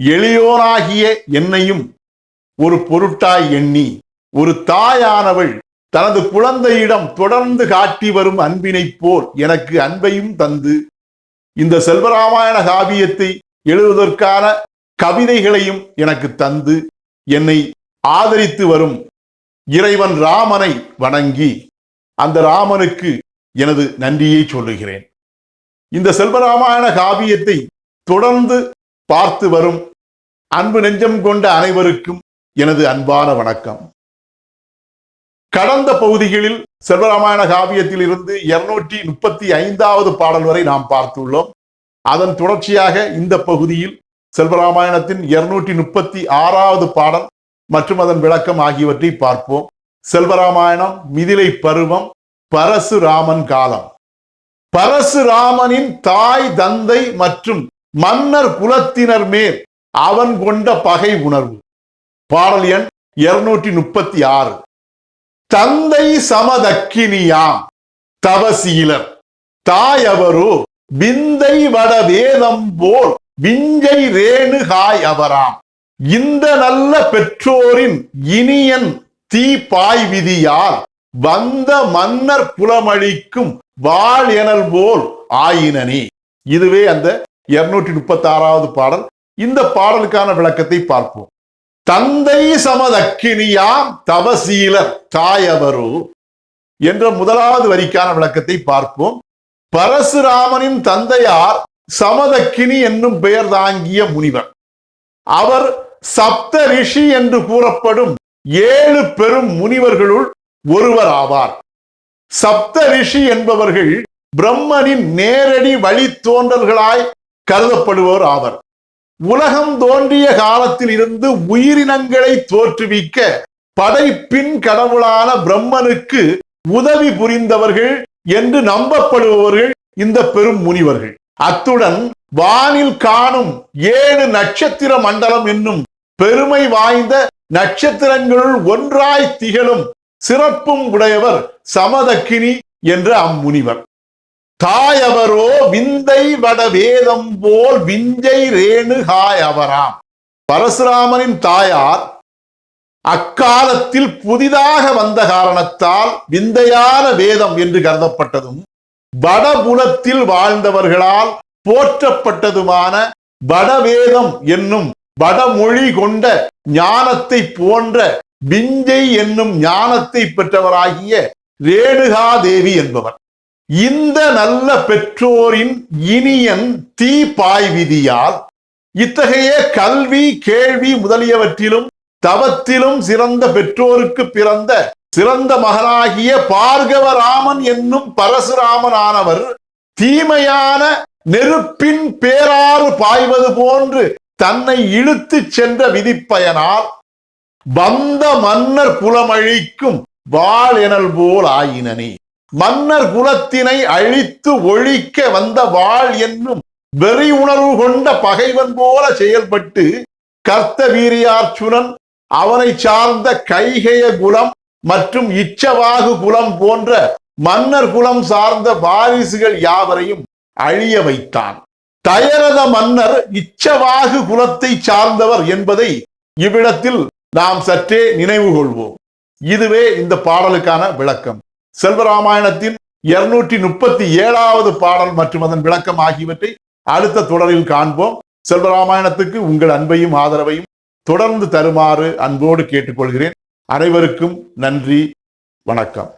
எளியோராகிய என்னையும் ஒரு பொருட்டாய் எண்ணி ஒரு தாயானவள் தனது குழந்தையிடம் தொடர்ந்து காட்டி வரும் அன்பினைப் போல் எனக்கு அன்பையும் தந்து இந்த செல்வராமாயண காவியத்தை எழுதுவதற்கான கவிதைகளையும் எனக்கு தந்து என்னை ஆதரித்து வரும் இறைவன் ராமனை வணங்கி அந்த ராமனுக்கு எனது நன்றியை சொல்லுகிறேன். இந்த செல்வராமாயண காவியத்தை தொடர்ந்து பார்த்து வரும் அன்பு நெஞ்சம் கொண்ட அனைவருக்கும் எனது அன்பான வணக்கம். கடந்த பகுதிகளில் செல்வராமாயண காவியத்தில் இருந்து இருநூற்றி முப்பத்தி ஐந்தாவது பாடல் வரை நாம் பார்த்துள்ளோம். அதன் தொடர்ச்சியாக இந்த பகுதியில் செல்வராமாயணத்தின் இருநூற்றி முப்பத்தி ஆறாவது பாடல் மற்றும் அதன் விளக்கம் ஆகியவற்றை பார்ப்போம். செல்வராமாயணம் மிதிலை பருவம் பரசுராமன் காலம். பரசுராமனின் தாய் தந்தை மற்றும் மன்னர் குலத்தினர் மேல் அவன் கொண்ட பகை உணர்வு. பாடல் எண் இருநூற்றி முப்பத்தி ஆறு தந்தை சமதக்கினியாம் தவசீலர். தாயவரோ விந்தை வட வேதம் போல் விஞ்சை ரேணுகாய் அவராம். இந்த நல்ல பெற்றோரின் இனியன் தீ பாய் விதியால் வந்த மன்னர் புலமழிக்கும் வாழ் எனல் போல் ஆயினனே. இதுவே அந்த இருநூற்றி முப்பத்தி ஆறாவது பாடல். இந்த பாடலுக்கான விளக்கத்தை பார்ப்போம். தந்தை சமதக்கினியாம் தபசீல தாயவரு என்ற முதலாவது வரிக்கான விளக்கத்தை பார்ப்போம். பரசுராமனின் தந்தையார் சமதக்கினி என்னும் பெயர் தாங்கிய முனிவர். அவர் சப்த ரிஷி என்று கூறப்படும் ஏழு பெரும் முனிவர்களுள் ஒருவர் ஆவார். சப்த ரிஷி என்பவர்கள் பிரம்மனின் நேரடி வழித்தோன்றல்களாய் கருதப்படுவோர் ஆவர். உலகம் தோன்றிய காலத்தில் இருந்து உயிரினங்களை தோற்றுவிக்க படைப்பின் கடவுளான பிரம்மனுக்கு உதவி புரிந்தவர்கள் என்று நம்பப்படுபவர்கள் இந்த பெரும் முனிவர்கள். அத்துடன் வானில் காணும் ஏழு நட்சத்திர மண்டலம் என்னும் பெருமை வாய்ந்த நட்சத்திரங்களுள் ஒன்றாய் திகழும் சிறப்பும் உடையவர் சமதக்கினி என்ற அம்முனிவர். தாயவரோ விந்தை வட வேதம் போல் விஞ்சை ரேணுகாய் அவராம். பரசுராமனின் தாயார் அக்காலத்தில் புதிதாக வந்த காரணத்தால் விந்தையான வேதம் என்று கருதப்பட்டதும் வடபுலத்தில் வாழ்ந்தவர்களால் போற்றப்பட்டதுமான வடவேதம் என்னும் வடமொழி கொண்ட ஞானத்தை போன்ற விஞ்சை என்னும் ஞானத்தை பெற்றவராகிய ரேணுகாதேவி என்பவர். இந்த நல்ல பெற்றோரின் இனியன் தீ பாய் விதியால் இத்தகைய கல்வி கேள்வி முதலியவற்றிலும் தவத்திலும் சிறந்த பெற்றோருக்கு பிறந்த சிறந்த மகனாகிய பார்கவராமன் என்னும் பரசுராமனானவர் தீமையான நெருப்பின் பேராறு பாய்வது போன்று தன்னை இழுத்துச் சென்ற விதிப்பயனால் வந்த மன்னர் குலமழிக்கும் வாழ் எனல் போல் ஆயினனே. மன்னர் குலத்தினை அழித்து ஒழிக்க வந்த வாழ் என்னும் வெறி உணர்வு கொண்ட பகைவன் போல செயல்பட்டு கர்த்த வீரியார்ச்சுனன் அவனை சார்ந்த கைகைய குலம் மற்றும் இச்சவாகு குலம் போன்ற மன்னர் குலம் சார்ந்த வாரிசுகள் யாவரையும் அழிய வைத்தான். தயரத மன்னர் இச்சவாகு குலத்தை சார்ந்தவர் என்பதை இவ்விடத்தில் நாம் சற்றே நினைவு கொள்வோம் இதுவே இந்த பாடலுக்கான விளக்கம். செல்வராமாயணத்தின் இருநூற்றி முப்பத்தி ஏழாவது பாடல் மற்றும் அதன் விளக்கம் ஆகியவற்றை அடுத்த தொடரில் காண்போம். செல்வராமாயணத்துக்கு உங்கள் அன்பையும் ஆதரவையும் தொடர்ந்து தருமாறு அன்போடு கேட்டுக்கொள்கிறேன். அனைவருக்கும் நன்றி வணக்கம்.